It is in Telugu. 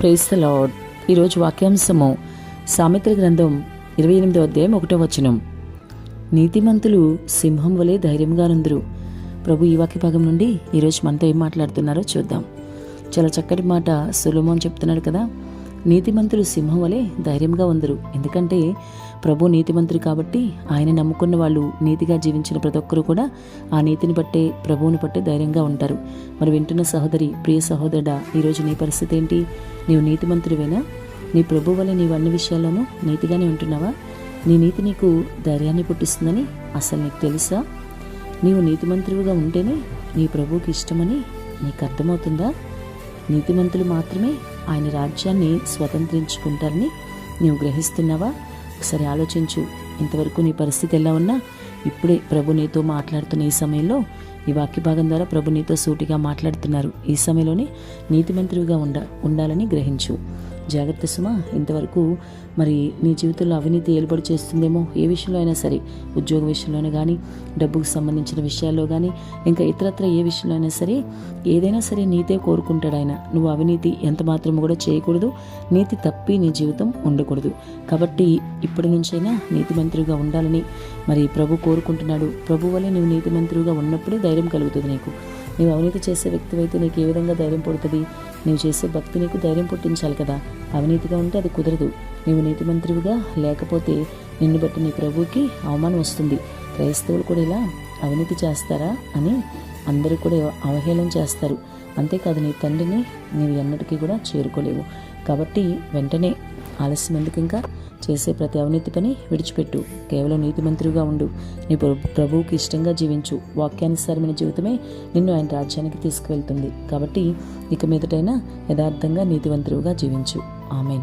ప్రైస్ ద ఈరోజు వాక్యాంశము సామెత్ర గ్రంథం ఇరవై ఎనిమిదో అధ్యాయం ఒకటో వచనం. నీతిమంతులు సింహం వలె ధైర్యంగా నుందురు ప్రభు ఈ వాక్య భాగం నుండి ఈరోజు మనతో ఏం మాట్లాడుతున్నారో చూద్దాం. చాలా చక్కటి మాట సులభం చెప్తున్నాడు కదా. నీతిమంతులు సింహం వలె ధైర్యంగా ఉందరు. ఎందుకంటే ప్రభు నీతిమంతుడు కాబట్టి ఆయన నమ్ముకున్న వాళ్ళు నీతిగా జీవించిన ప్రతి ఒక్కరూ కూడా ఆ నీతిని బట్టే ప్రభువుని బట్టే ధైర్యంగా ఉంటారు. మరి వింటున్న సహోదరి ప్రియ సహోదరుడా ఈరోజు నీ పరిస్థితి ఏంటి? నీవు నీతిమంతుడివేనా? నీ ప్రభు వల్ల నీవు అన్ని విషయాల్లోనూ నీతిగానే ఉంటున్నావా? నీ నీతి నీకు ధైర్యాన్ని పుట్టిస్తుందని అసలు నీకు తెలుసా? నీవు నీతిమంతుడిగా ఉంటేనే నీ ప్రభువుకి ఇష్టమని నీకు అర్థమవుతుందా? నీతిమంతులు మాత్రమే ఆయన రాజ్యాన్ని స్వతంత్రించుకుంటారని నీవు గ్రహిస్తున్నావా? ఒకసారి ఆలోచించు. ఇంతవరకు నీ పరిస్థితి ఎలా ఉన్నా ఇప్పుడే ప్రభు నీతో మాట్లాడుతున్న ఈ సమయంలో ఈ వాక్య భాగం ద్వారా ప్రభు నీతో సూటిగా మాట్లాడుతున్నారు. ఈ సమయంలోనే నీతిమంతుడిగా ఉండ ఉండాలని గ్రహించు. జాగ్రత్త సుమా ఇంతవరకు మరి నీ జీవితంలో అవినీతి ఏలుబడి చేస్తుందేమో ఏ విషయంలో అయినా సరే ఉద్యోగ విషయంలోనే కానీ డబ్బుకు సంబంధించిన విషయాల్లో కానీ ఇంకా ఇతరత్ర ఏ విషయంలో అయినా సరే ఏదైనా సరే నీతే కోరుకుంటాడు ఆయన. నువ్వు అవినీతి ఎంత మాత్రం కూడా చేయకూడదు నీతి తప్పి నీ జీవితం ఉండకూడదు. కాబట్టి ఇప్పటి నుంచైనా నీతిమంతుడిగా ఉండాలని మరి ప్రభు కోరుకుంటున్నాడు. ప్రభు వల్లే నువ్వు నీతి మంత్రిగా ఉన్నప్పుడే ధైర్యం కలుగుతుంది నీకు. నీవు అవినీతి చేసే వ్యక్తివైతే నీకు ఏ విధంగా ధైర్యం పుడుతుంది? నీవు చేసే భక్తి నీకు ధైర్యం పుట్టించాలి కదా. అవినీతిగా ఉంటే అది కుదరదు. నీవు నీతిమంత్రివిగా లేకపోతే నిన్ను బట్టి నీ ప్రభువుకి అవమానం వస్తుంది. క్రైస్తవులు కూడా ఇలా అవినీతి చేస్తారా అని అందరూ కూడా అవహేళన చేస్తారు. అంతేకాదు నీ తండ్రిని నీవు ఎన్నటికీ కూడా చేరుకోలేవు. కాబట్టి వెంటనే ఆలస్యం ఎందుకు ఇంకా? చేసే ప్రతి అవినీతి పని విడిచిపెట్టు. కేవలం నీతిమంతులుగా ఉండు. నీ ప్రభు- ప్రభువుకి ఇష్టంగా జీవించు. వాక్యానుసారమైన జీవితమే నిన్ను ఆయన రాజ్యానికి తీసుకువెళ్తుంది. కాబట్టి ఇక మీదటైనా యథార్థంగా నీతివంతులుగా జీవించు. ఆమెన్.